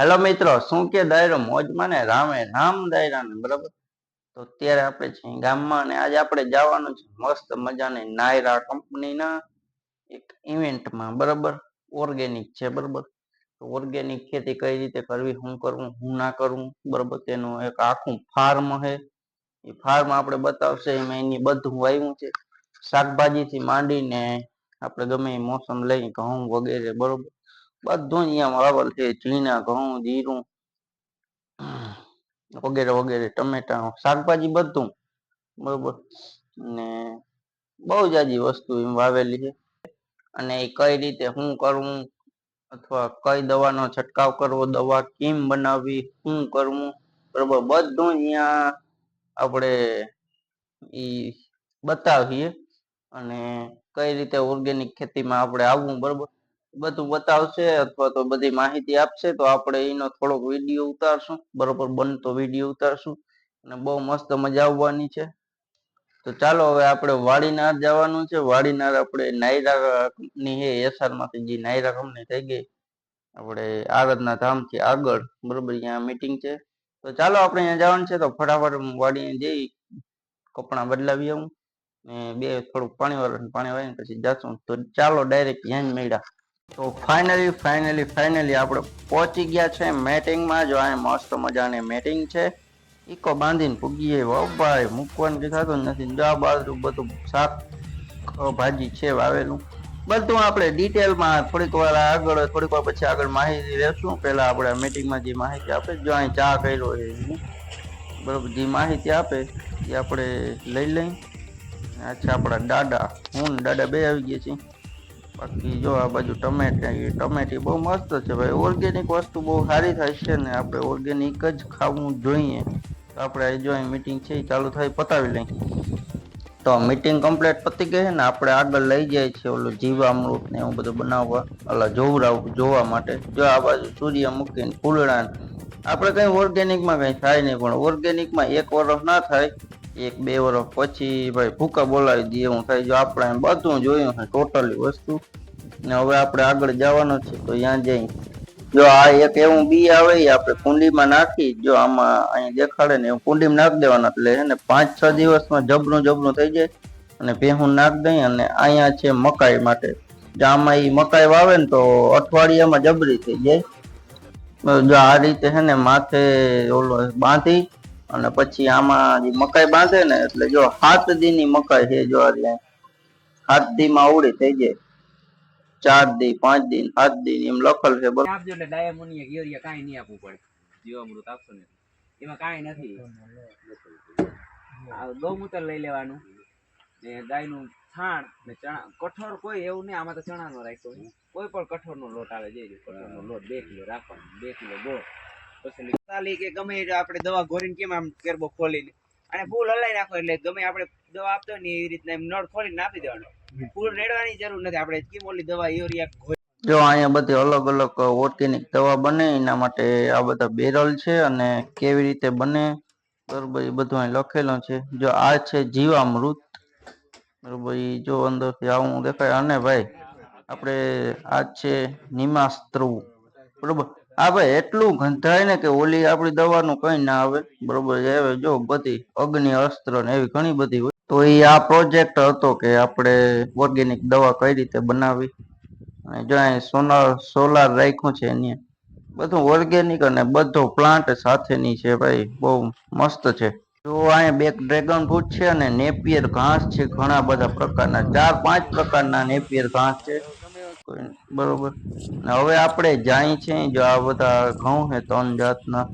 Hello મિત્રો, શું કે દાયરો? મોજમાં ને રામે રામ દાયરા ને, બરાબર? તો અત્યારે આપણે છે ગામમાં અને આજે આપણે જવાનું છે મસ્ત મજાની નાયરા કંપનીના એક ઇવેન્ટમાં બરાબર? ઓર્ગેનિક છે, બરાબર? તો ઓર્ગેનિક ખેતી કઈ રીતે કરવી હું કરવું, હું ના કરવું બરાબર? તેનું એક આખું ફાર્મ છે. એ ફાર્મ આપણે બતાવશે, એમાં એની બધું આવ્યું છે. શાકભાજીથી માંડીને આપણે ગમે એ મોસમ લઈ ઘઉં વગેરે, બરોબર? બધું અહીંયા બરાબર છે. ઝીણા ઘઉં, જીરું વગેરે વગેરે, ટમેટા, શાકભાજી બધું. બરોબર. ને બહુ જાજી વસ્તુ એમ વાવેલી છે. અને એ કઈ રીતે શું કરવું અથવા કઈ દવાનો છંટકાવ કરવો? દવા કેમ બનાવવી? શું કરવું બરોબર. બધું અહીંયા આપણે ઈ બતાવીએ. અને કઈ રીતે ઓર્ગેનિક ખેતીમાં આપણે આવવું? બરોબર. બધું બતાવશે અથવા તો બધી માહિતી આપશે, તો આપણે એનો થોડોક વીડિયો ઉતારશું. બરોબર બનતો વીડિયો ઉતારશું. અને બહુ મસ્ત મજા આવવાની છે. તો ચાલો હવે આપણે વાડીનાર જવાનું છે. વાડીનાર આપણે નાયરા ની હે એસઆરમાંથી જે નાયરા કંપની થઈ ગઈ. આપણે આરતના ધામથી આગળ, બરોબર, અહીંયા મીટિંગ છે. તો ચાલો આપણે અહીંયા જવાનું છે, તો ફટાફટ વાડીને જઈ કપડાં બદલાવી આવું. ને બે થોડુંક પાણી વાળું પાણી વાળીને પછી જાશું. તો ચાલો ડાયરેક્ટ ત્યાં જ મળ્યા તો ફાઇનલી ફાઇનલી ફાઇનલી આપણે પહોંચી ગયા છે મેટિંગમાં. જો આ મસ્ત મજાની મેટિંગ છે. ઈકો બાંધીને પૂગીએ ભાઈ, મૂકવાનું કે થતું નથી. જો બાજુ બધું શાક ભાજી છે, વાવેલું. બધું આપણે ડિટેલમાં થોડીક વાર આગળ, થોડીક વાર પછી આગળ માહિતી લેશું. પહેલાં આપણે મિટિંગમાં જે માહિતી આપે, જો અહીં ચા કર્યો એ બરોબર, જે માહિતી આપે એ આપણે લઈ લઈ. અચ્છા આપણા દાદા. હું દાદા બે આવી ગયા છીએ. બાકી જો આ બાજુ ટમેટા ટમેટી બહુ મસ્ત છે ભાઈ. ઓર્ગેનિક વસ્તુ બહુ સારી થાય છે ને આપણે ઓર્ગેનિક જ ખાવું જોઈએ. આપણે જો મીટિંગ છે એ ચાલુ થાય પતાવી લઈ તો મીટિંગ કમ્પ્લીટ પતી ગઈ છે ને આપણે આગળ લઈ જાય છે ઓલું જીવામૃત ને એવું બધું બનાવવા, ઓલા જોવરાવ જોવા માટે. જો આ બાજુ સૂર્યમુખી ને ફૂલડા આપણે કઈ ઓર્ગેનિકમાં કઈ થાય નહીં, પણ ઓર્ગેનિકમાં એક વર્ષ ના થાય. એક બે વર્ષ પછી ભાઈ ભૂકા બોલાવી દઈએ હું થાય. જો આપણે બધું જોયું છે ટોટલી વસ્તુ. ને હવે આપણે આગળ જવાનું છે, તો ત્યાં જઈ. જો આ એક એવું બી આવે આપણે કુંડીમાં નાખી, જો આમાં અહીં દેખાડે ને એવું કુંડીમાં નાખી દેવાના. એટલે એને પાંચ છ દિવસમાં જબરું જબરું થઈ જાય અને ભેહું નાખી દઈ અને અહીંયા છે મકાઈ માટે. જો આમાં એ મકાઈ વાવે ને તો અઠવાડિયામાં જબરી થઈ જાય. જો આ રીતે છે ને માથે ઓલો બાંધી અને પછી આમાં જે મકાઈ બાંધે ને એટલે જો સાત દી ની મકાઈ છે, જો સાત દી માં અવળી થઈ જાય. ચાર દી, પાંચ દી સાત દી એમ લખેલ છે, બરોબર. આપજો એટલે ડાયમોનિયા યુરિયા કાઈ નહીં આપવું પડે. જીવામૃત આપશો ને એમાં કાઈ નથી. ગૌમૂત્ર લઈ લેવાનું. ને ગાયનું છાણ ને ચણા, કઠોળ કોઈ એવું નહીં, આમાં તો ચણાનો રાખ્યો કોઈ પણ કઠોળનો લોટ આવે જઈ કઠોળનો લોટ, બે કિલો રાખવાનો, બે કિલો ગોળ. તાલી કે ગમે આપણે દવા ઘોરીને કેમ આમ કેરબો ખોલીને. અને ફૂલ હલાઈ નાખો એટલે ગમે આપણે દવા આપતો ને એવી રીતના એમ નળ ખોલીને આપી દેવાનો. ફૂલ રેડવાની જરૂર નથી. આપણે કેમ ઓલી દવા યુરિયા જો અહીંયા બધી અલગ અલગ ઓર્ગેનિક દવા બને, એના માટે આ બધા બેરલ છે અને કેવી રીતે બને, બરોબર એ બધું અહીં લખેલું છે. જો આ છે જીવામૃત. બરોબર એ જો અંદરથી આવું દેખાય. અને ભાઈ, આપણે આ છે નિમાસ્ત્રુ બરોબર? આ ભાઈ એટલું ગંધાય ને કે ઓલી આપણી દવાનું કઈ ના આવે. બરોબર એ જો બધી અગ્નિ, અસ્ત્ર ને એવી ઘણી બધી હોય. તો એ આ પ્રોજેક્ટ હતો કે આપણે ઓર્ગેનિક દવા કઈ રીતે બનાવી? અને જો અહીં સોલાર સોલાર રાખ્યું છે એની. બધું ઓર્ગેનિક અને બધો પ્લાન્ટ સાથેની છે ભાઈ. બહુ મસ્ત છે. જો અહીંયા બે ડ્રેગન ફ્રૂટ છે અને નેપિયર ઘાસ છે, ઘણા બધા પ્રકારના, ચાર પાંચ પ્રકારના નેપિયર ઘાસ છે. બરોબર. હવે આપણે જાય છે જો આ બધા ઘઉં છે, ત્રણ જાતના.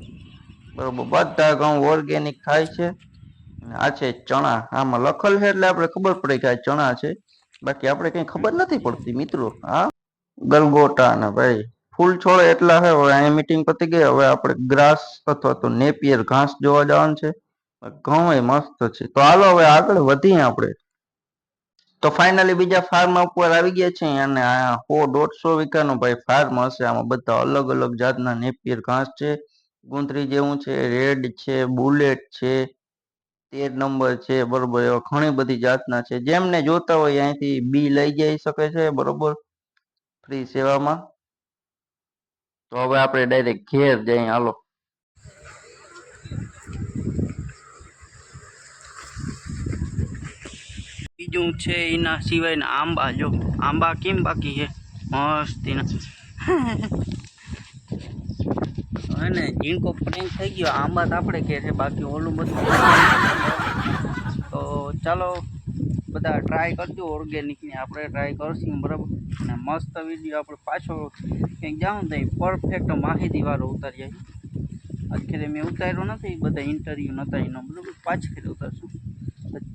બરોબર. બધા ઘઉં ઓર્ગેનિક થાય છે. આ છે ચણા. આમાં લખેલ છે એટલે આપણે ખબર પડી કે આ ચણા છે. બાકી આપણે કઈ ખબર નથી પડતી, મિત્રો. હા? ગલગોટા ને ભાઈ. ફૂલ છોડ એટલા છે, હવે અહીંયા મીટિંગ પતી ગઈ. હવે આપણે ગ્રાસ અથવા તો નેપિયર ઘાસ જોવા જવાનું છે. ઘઉં મસ્ત છે. તો હાલો હવે આગળ વધીએ આપણે. તો ફાઇનલી બીજા ફાર્મ ઉપર આવી ગયા છે અને આ સો દોઢસો વીઘાનો ભાઈ ફાર્મ હશે. આમાં બધા અલગ અલગ જાતના નેપિયર ઘાસ છે. ગુંતરી જેવું છે, રેડ છે, બુલેટ છે, તેર નંબર છે, બરોબર, એવા ઘણી બધી જાતના છે. જેમને જોતા હોય અહીંથી બી લઈ જઈ શકે છે, બરોબર ફ્રી સેવામાં. તો હવે આપણે ડાયરેક્ટ ઘેર જઈએ. હાલો. બીજું છે એના સિવાયના આંબા, જો આંબા કેમ બાકી છે? મસ્ત એના. હવે ને ઝીણકો પ્રેમ થઈ ગયો. આંબા તો આપણે કે છે, બાકી ઓલું બધું તો ચાલો, બધા ટ્રાય કરજો ઓર્ગેનિકની આપણે ટ્રાય કરશું, બરાબર? અને મસ્ત વીડિયો આપણે પાછો કંઈક જાઉં તો પરફેક્ટ માહિતીવાળો ઉતારીએ અત્યારે મેં ઉતાર્યો નથી બધા ઇન્ટરવ્યૂ નહોતા એનો, બરાબર? પાછી ફેર ઉતારશું. તો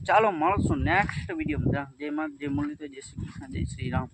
ચાલો મળશું નેક્સ્ટ વિડીયોમાં જય માં જય મુરલી જય શ્રી કૃષ્ણ જય શ્રી રામ.